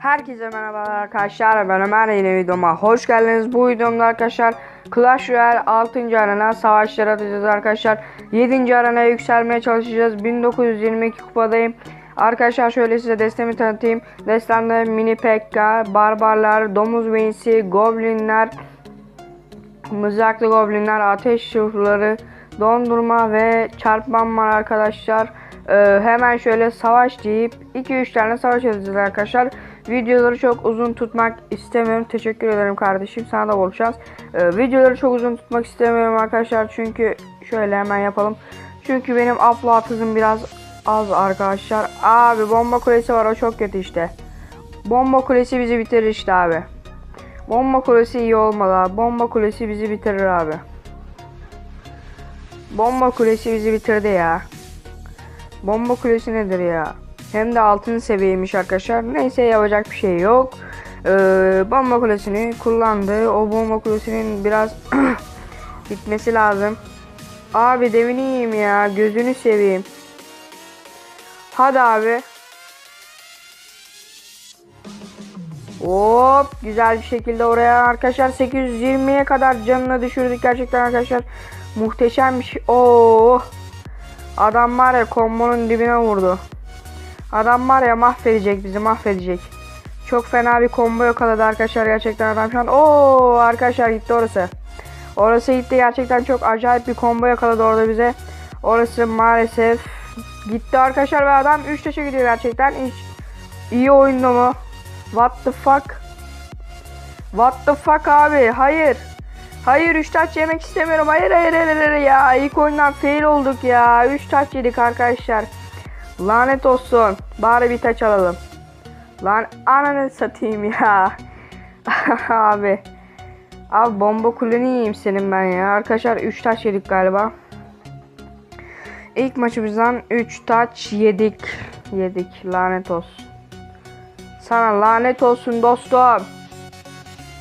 Herkese merhabalar arkadaşlar ben Ömer yeni videoma hoş geldiniz bu videomda arkadaşlar Clash Royale 6. arena savaşlar atacağız arkadaşlar 7. arenaya yükselmeye çalışacağız 1922 kupadayım Arkadaşlar şöyle size destemi tanıtayım Destemde mini pekka, barbarlar, domuz beyinsi, goblinler Mızraklı goblinler, ateş ruhları, dondurma ve çarpmam var arkadaşlar. Ee, hemen şöyle savaş deyip 2-3 tane savaş edeceğiz arkadaşlar. Videoları çok uzun tutmak istemiyorum. Teşekkür ederim kardeşim. Sana da bol şans. Ee, videoları çok uzun tutmak istemiyorum arkadaşlar. Çünkü şöyle hemen yapalım. Çünkü benim upload hızım biraz az arkadaşlar. Abi bomba kulesi var o çok kötü işte. Bomba kulesi bizi bitirir işte abi. Bomba kulesi iyi olmalı abi. Bomba kulesi bizi bitirir abi. Bomba kulesi bizi bitirdi ya. Bomba kulesi nedir ya? Hem de altın seviyeymiş arkadaşlar. Neyse yapacak bir şey yok. Ee, bomba kulesini kullandı. O bomba kulesinin biraz bitmesi lazım. Abi devini yiyeyim ya. Gözünü seveyim. Hadi abi. Hop güzel bir şekilde oraya arkadaşlar 820'ye kadar canını düşürdük gerçekten arkadaşlar. Muhteşem bir şey. Oo. Adam var ya kombonun dibine vurdu. Adam var ya mahvedecek bizi mahvedecek. Çok fena bir combo yakaladı arkadaşlar gerçekten adam şu an. Oo arkadaşlar gitti orası. Orası gitti gerçekten çok acayip bir combo yakaladı orada bize. Orası maalesef gitti arkadaşlar ve adam 3 taşa gidiyor gerçekten. Hiç iyi oyunda mı? What the fuck? What the fuck abi? Hayır. Hayır 3 taç yemek istemiyorum. Hayır hayır hayır, hayır ya. İlk oyundan fail olduk ya. 3 taç yedik arkadaşlar. Lanet olsun. Bari bir taç alalım. Lan ananı satayım ya. abi. Abi bomba kuleni yiyeyim senin ben ya. Arkadaşlar 3 taç yedik galiba. İlk maçımızdan 3 taç yedik. Yedik. Lanet olsun. Sana lanet olsun dostum.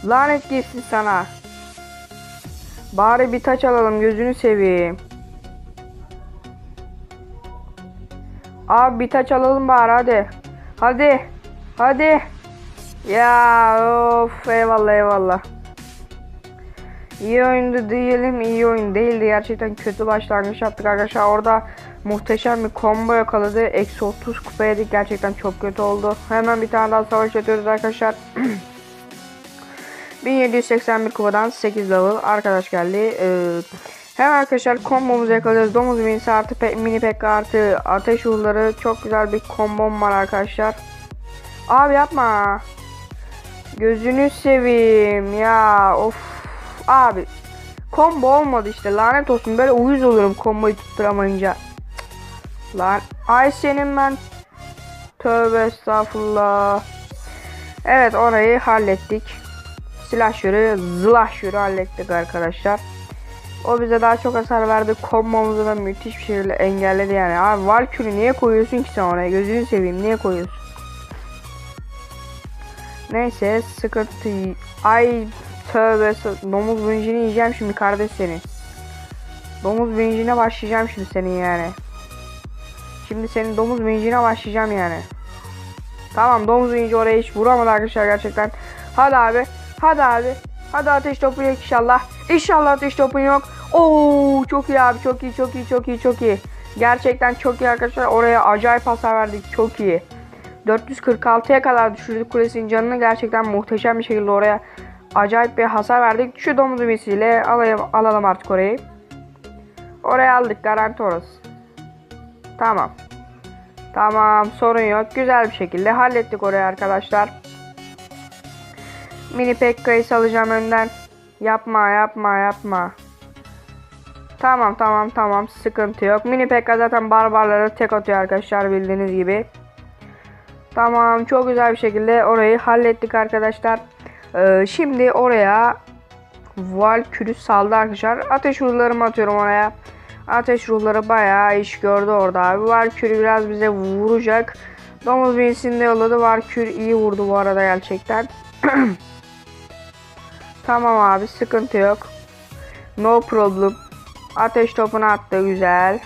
Lanet gitsin sana. Bari bir taç alalım gözünü seveyim. Abi bir taç alalım bari hadi. Hadi. Hadi. Ya of eyvallah eyvallah. İyi oyundu diyelim iyi oyun değildi gerçekten kötü başlangıç yaptık arkadaşlar orada muhteşem bir combo yakaladı eksi 30 kupa yedik gerçekten çok kötü oldu hemen bir tane daha savaş atıyoruz arkadaşlar 1781 kupadan 8 level arkadaş geldi ee, hemen arkadaşlar kombomuzu yakalıyoruz. Domuz minisi artı pe mini pekka artı ateş uğurları çok güzel bir kombom var arkadaşlar. Abi yapma. Gözünü seveyim. Ya of. Abi combo olmadı işte. Lanet olsun. Böyle uyuz olurum komboyu tutturamayınca. Lan ay senin ben. Tövbe estağfurullah. Evet orayı hallettik. Silah şürü zılah şürü hallettik arkadaşlar o bize daha çok hasar verdi kombomuzu da müthiş bir şekilde engelledi yani abi Valkyrie'yi niye koyuyorsun ki sen oraya gözünü seveyim niye koyuyorsun Neyse sıkıntı ay tövbe domuz vincini yiyeceğim şimdi kardeş seni. Domuz vincine başlayacağım şimdi senin yani. Şimdi senin domuz vincine başlayacağım yani. Tamam domuz vinci oraya hiç vuramadı arkadaşlar gerçekten. Hadi abi. Hadi abi. Hadi ateş topu inşallah. İnşallah ateş topun yok. Oo çok iyi abi çok iyi çok iyi çok iyi çok iyi. Gerçekten çok iyi arkadaşlar. Oraya acayip hasar verdik. Çok iyi. 446'ya kadar düşürdük kulesinin canını gerçekten muhteşem bir şekilde oraya acayip bir hasar verdik. Şu domuz ümisiyle alayım, alalım artık orayı. Oraya aldık garanti orası. Tamam. Tamam sorun yok. Güzel bir şekilde hallettik orayı arkadaşlar. Mini Pekka'yı salacağım önden. Yapma yapma yapma. Tamam tamam tamam sıkıntı yok. Mini Pekka zaten barbarları tek atıyor arkadaşlar bildiğiniz gibi. Tamam çok güzel bir şekilde orayı hallettik arkadaşlar. Ee, şimdi oraya Valkür'ü saldı arkadaşlar. Ateş ruhlarımı atıyorum oraya. Ateş ruhları bayağı iş gördü orada abi. Valkür biraz bize vuracak. Domuz birisini de yolladı. Valkür iyi vurdu bu arada gerçekten. tamam abi sıkıntı yok. No problem. Ateş topunu attı güzel.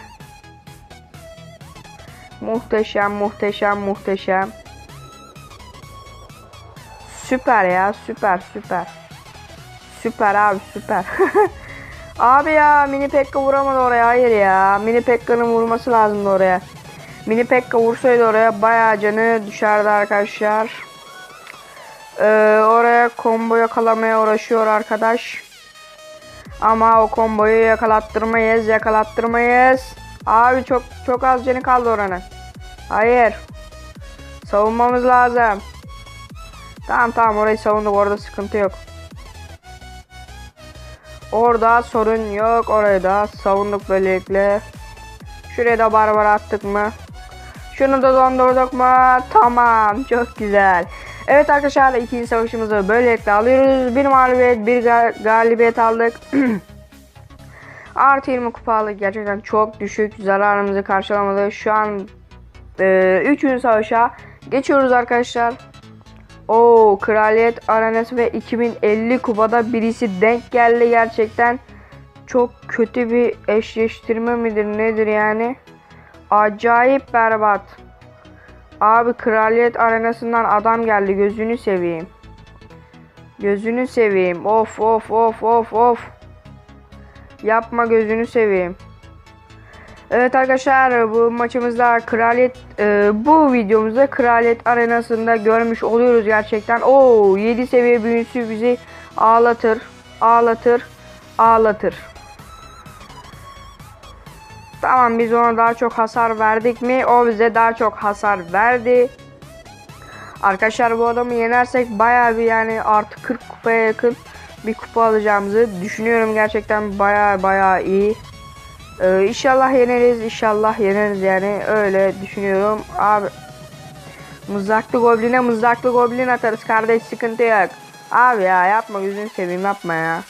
Muhteşem muhteşem muhteşem. Süper ya süper süper. Süper abi süper. abi ya mini pekka vuramadı oraya hayır ya. Mini pekka'nın vurması lazımdı oraya. Mini pekka vursaydı oraya bayağı canı düşerdi arkadaşlar. Ee, oraya combo yakalamaya uğraşıyor arkadaş. Ama o komboyu yakalattırmayız, yakalattırmayız. Abi çok çok az canı kaldı oranın. Hayır. Savunmamız lazım. Tamam tamam orayı savunduk orada sıkıntı yok. Orada sorun yok. Orayı da savunduk böylelikle. Şuraya da barbar attık mı? Şunu da dondurduk mu? Tamam. Çok güzel. Evet arkadaşlar ikinci savaşımızı böylelikle alıyoruz. Bir mağlubiyet, bir ga- galibiyet aldık. Artı 20 kupalı gerçekten çok düşük. Zararımızı karşılamadı. Şu an e, üçüncü savaşa geçiyoruz arkadaşlar. O Kraliyet Arenası ve 2050 kupada birisi denk geldi gerçekten. Çok kötü bir eşleştirme midir nedir yani? Acayip berbat. Abi Kraliyet Arenası'ndan adam geldi gözünü seveyim. Gözünü seveyim. Of of of of of. Yapma gözünü seveyim. Evet arkadaşlar bu maçımızda kraliyet e, bu videomuzda kraliyet arenasında görmüş oluyoruz gerçekten. Oo 7 seviye büyüsü bizi ağlatır, ağlatır, ağlatır. Tamam biz ona daha çok hasar verdik mi? O bize daha çok hasar verdi. Arkadaşlar bu adamı yenersek bayağı bir yani artı 40 kupaya yakın bir kupa alacağımızı düşünüyorum. Gerçekten bayağı bayağı iyi. Ee, inşallah yeneriz. inşallah yeneriz yani. Öyle düşünüyorum. Abi mızraklı gobline mızraklı goblin atarız kardeş sıkıntı yok. Abi ya yapma gözünü seveyim yapma ya.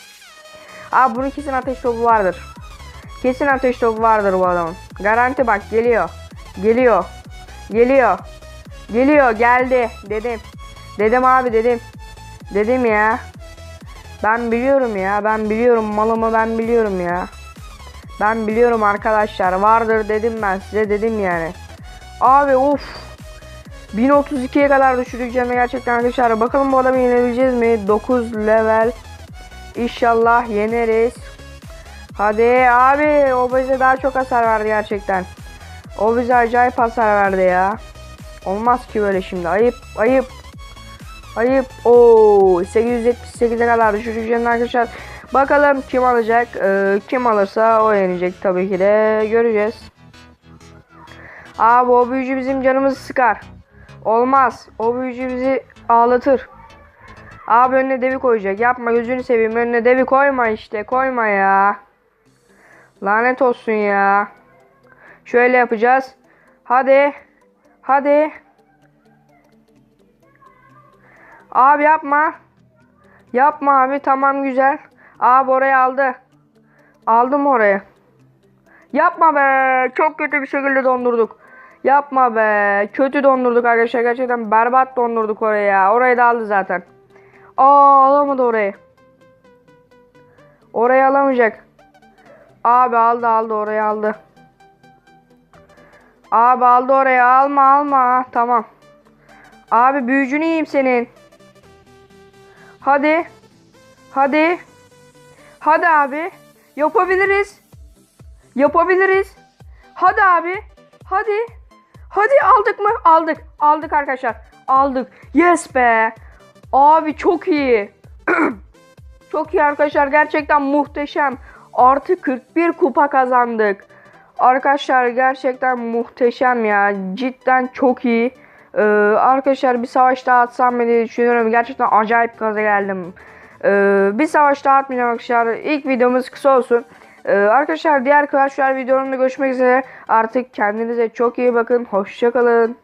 Abi bunun kesin ateş topu vardır. Kesin ateş topu vardır bu adamın. Garanti bak geliyor. Geliyor. Geliyor. Geliyor geldi dedim. Dedim abi dedim. Dedim ya. Ben biliyorum ya. Ben biliyorum malımı ben biliyorum ya. Ben biliyorum arkadaşlar. Vardır dedim ben size dedim yani. Abi of. 1032'ye kadar canı gerçekten arkadaşlar. Bakalım bu adamı yenebileceğiz mi? 9 level. İnşallah yeneriz. Hadi abi o bize daha çok hasar verdi gerçekten. O bize acayip hasar verdi ya. Olmaz ki böyle şimdi. Ayıp ayıp. Ayıp. Oo 878'e kadar düşüreceğim arkadaşlar. Bakalım kim alacak. Ee, kim alırsa o yenecek tabii ki de. Göreceğiz. Abi o büyücü bizim canımızı sıkar. Olmaz. O büyücü bizi ağlatır. Abi önüne devi koyacak. Yapma gözünü seveyim. Önüne devi koyma işte. Koyma ya. Lanet olsun ya. Şöyle yapacağız. Hadi. Hadi. Abi yapma. Yapma abi tamam güzel. Abi oraya aldı. Aldım oraya. Yapma be. Çok kötü bir şekilde dondurduk. Yapma be. Kötü dondurduk arkadaşlar. Gerçekten berbat dondurduk oraya. Orayı da aldı zaten. Aa alamadı orayı. Orayı alamayacak. Abi aldı aldı orayı aldı. Abi aldı oraya alma alma. Tamam. Abi büyücünü yiyeyim senin. Hadi. Hadi. Hadi abi. Yapabiliriz. Yapabiliriz. Hadi abi. Hadi. Hadi aldık mı? Aldık. Aldık arkadaşlar. Aldık. Yes be. Abi çok iyi. çok iyi arkadaşlar. Gerçekten muhteşem. Artı 41 kupa kazandık. Arkadaşlar gerçekten muhteşem ya. Cidden çok iyi. Ee, arkadaşlar bir savaş daha atsam diye düşünüyorum. Gerçekten acayip gaza geldim. Ee, bir savaş daha atmayacağım arkadaşlar. İlk videomuz kısa olsun. Ee, arkadaşlar diğer Clash Royale görüşmek üzere. Artık kendinize çok iyi bakın. Hoşçakalın.